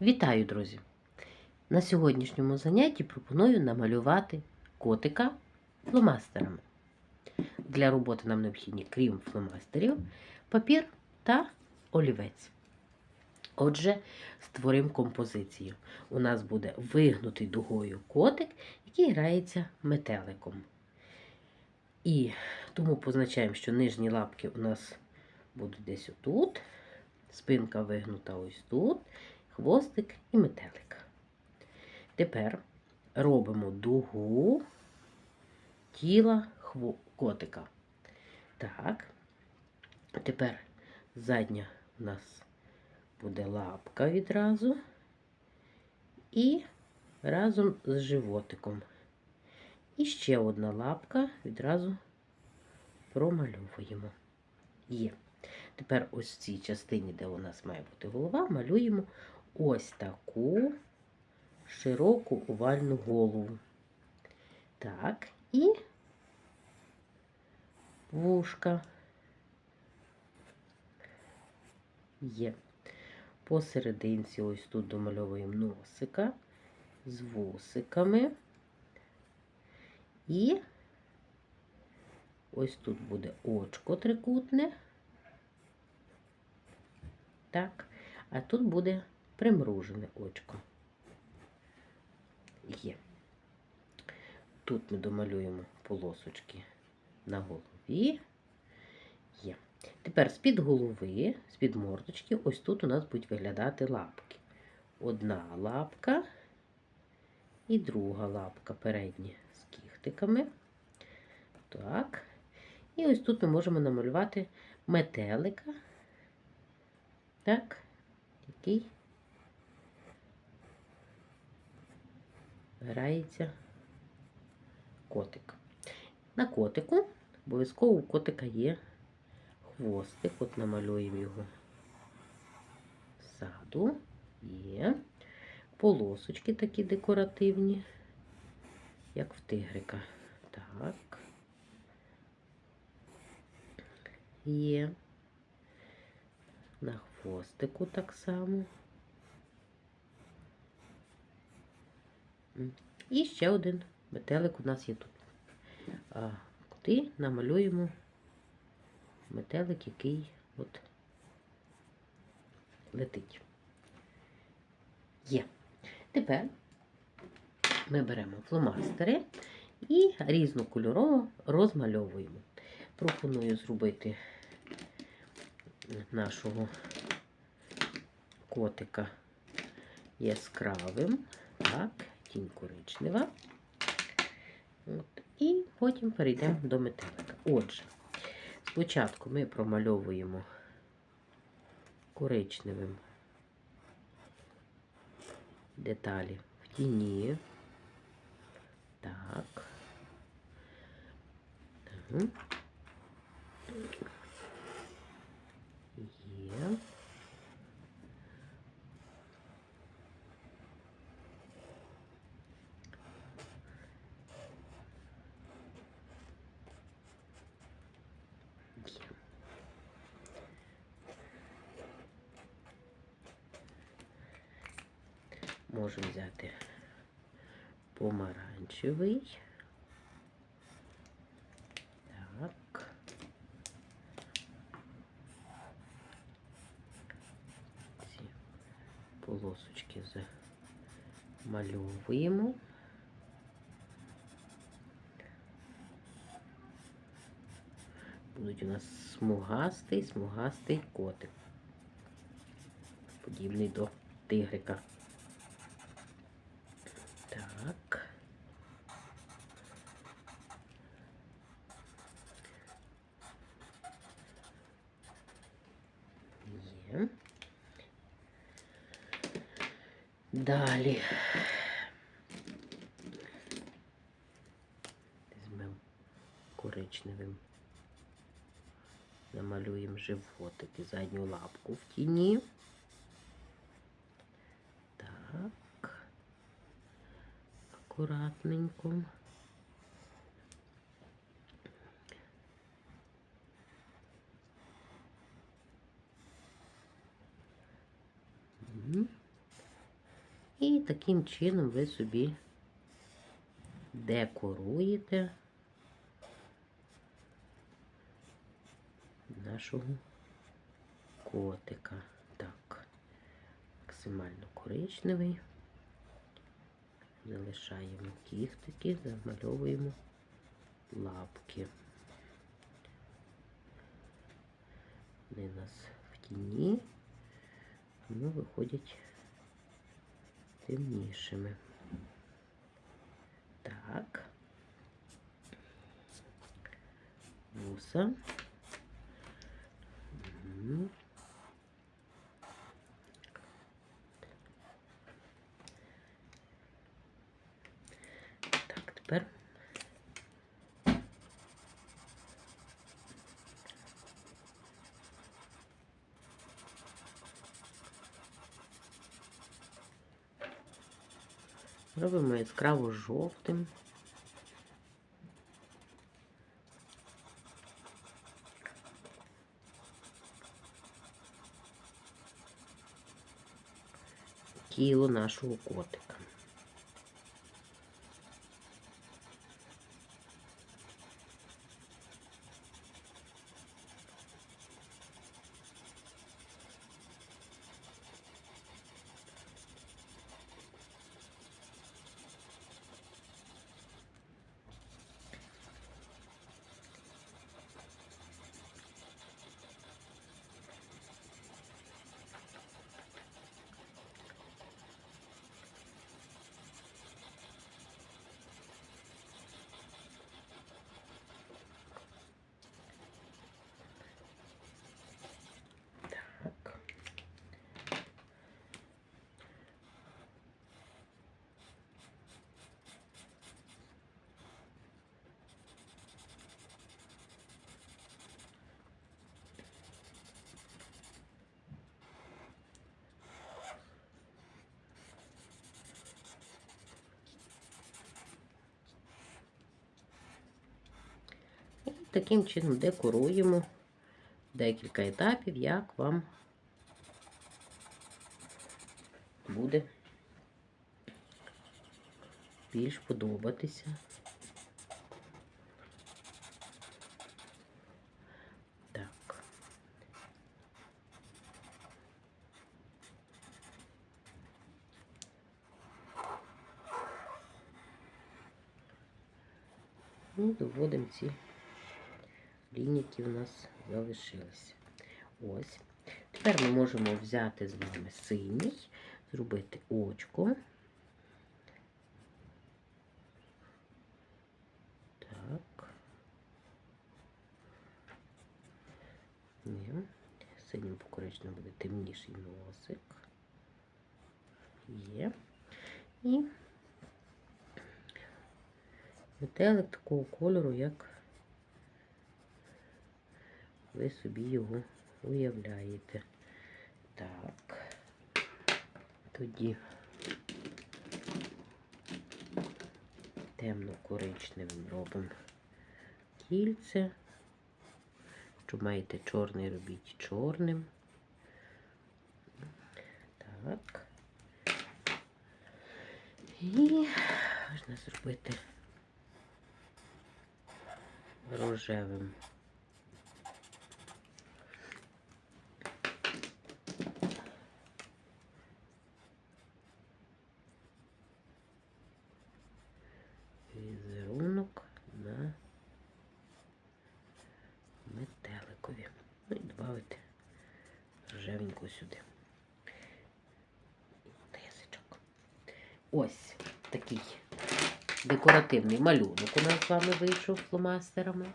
Вітаю, друзі! На сьогоднішньому занятті пропоную намалювати котика фломастерами. Для роботи нам необхідні, крім фломастерів, папір та олівець. Отже, створимо композицію. У нас буде вигнутий дугою котик, який грається метеликом. І тому позначаємо, що нижні лапки у нас будуть десь отут, спинка вигнута ось тут хвостик і метелик. Тепер робимо дугу тіла котика. Так. Тепер задня у нас буде лапка відразу і разом з животиком. І ще одна лапка відразу промальовуємо. Є. Тепер ось в цій частині, де у нас має бути голова, малюємо ось таку широку овальну голову. Так, і вушка є. Посерединці ось тут домальовуємо носика з вусиками. І ось тут буде очко трикутне. Так, а тут буде примружене очко. Є. Тут ми домалюємо полосочки на голові. Є. Тепер з-під голови, з-під мордочки, ось тут у нас будуть виглядати лапки. Одна лапка і друга лапка передня з кіхтиками. Так. І ось тут ми можемо намалювати метелика, так, який грається котик. На котику обов'язково у котика є хвостик. От намалюємо його ззаду. Є. Полосочки такі декоративні, як в тигрика. Так. Є. На хвостику так само. І ще один метелик у нас є тут. А, Куди намалюємо метелик, який от летить. Є. Тепер ми беремо фломастери і різнокольорово розмальовуємо. Пропоную зробити нашого котика яскравим. Так тінь коричнева. От. І потім перейдемо до метелика. Отже, спочатку ми промальовуємо коричневим деталі в тіні. Так. так. Є. Можемо взяти помаранчевий. Так. Ці полосочки замальовуємо. Будуть у нас смугастий, смугастий котик. Подібний до тигрика. Так. Є. Далі. Візьмемо коричневим. Намалюємо животик і задню лапку в тіні. Так. Акуратненько. І таким чином ви собі декоруєте нашого котика. Так, максимально коричневий. Залишаємо кіхтики, замальовуємо лапки. Вони у нас в тіні, тому виходять темнішими. Так. Вуса. Так, тепер робимо яскраво жовтим. Тіло нашого котика. Так. І таким чином декоруємо декілька етапів, як вам буде більш подобатися. Так. І доводимо ці лінії, які у нас залишилися. Ось. Тепер ми можемо взяти з вами синій, зробити очко. Так. Ні. Синім покорично буде темніший носик. Є. І метелик такого кольору, як ви собі його уявляєте. Так, тоді темно-коричневим робимо кільце. Якщо маєте чорний, робіть чорним. Так. І можна зробити рожевим. візерунок на метеликові. Ну і додати ржавеньку сюди. І Тисячок. Ось такий декоративний малюнок у нас з вами вийшов фломастерами.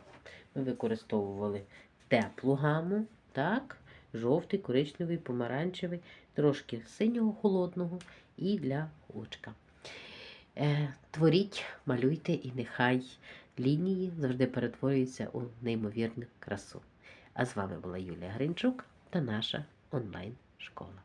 Ми використовували теплу гаму, так, жовтий, коричневий, помаранчевий, трошки синього холодного і для очка. Е, Творіть, малюйте, і нехай лінії завжди перетворюються у неймовірну красу. А з вами була Юлія Гринчук та наша онлайн-школа.